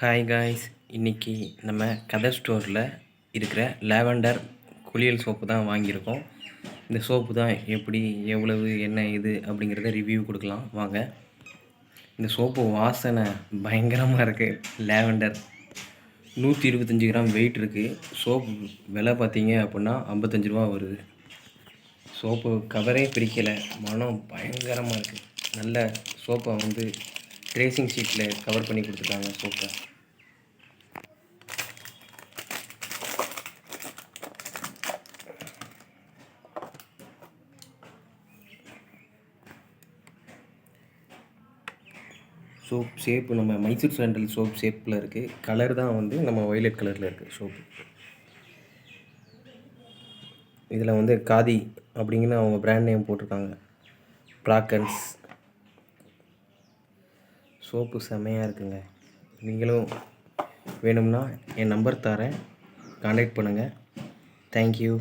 Hi guys இன்னைக்கு நம்ம கதர் ஸ்டோரில் இருக்கிற லாவெண்டர் குளியல் சோப்பு தான் வாங்கியிருக்கோம். இந்த சோப்பு தான் எப்படி எவ்வளவு என்ன இது அப்படிங்கிறத ரிவ்யூ கொடுக்கலாம். வாங்க. இந்த சோப்பு வாசனை பயங்கரமாக இருக்குது லாவெண்டர் நூற்றி இருபத்தஞ்சி கிராம் வெயிட் இருக்குது சோப்பு விலை பார்த்தீங்க அப்படின்னா ஐம்பத்தஞ்சு ரூபா வருது. சோப்பு கவரே பிரிக்கலை மனம் பயங்கரமாக இருக்குது நல்ல சோப்பை வந்து ட்ரேசிங் ஷீட்டில் கவர் பண்ணி கொடுத்துருக்காங்க சோப்பை சோப் ஷேப்பு நம்ம மைசூர் சாண்டல் சோப் ஷேப்பில் இருக்குது கலர் தான் வந்து நம்ம ஒய்லட் கலரில் இருக்குது சோப்பு இதில் வந்து காதி அப்படிங்கிற அவங்க பிராண்ட் நேம் போட்டிருக்காங்க. ப்ராக்கன்ஸ் சோப்பு செம்மையாக இருக்குங்க. நீங்களும் வேணும்னா என் நம்பர் தரேன். கான்டாக்ட் பண்ணுங்கள் தேங்க்யூ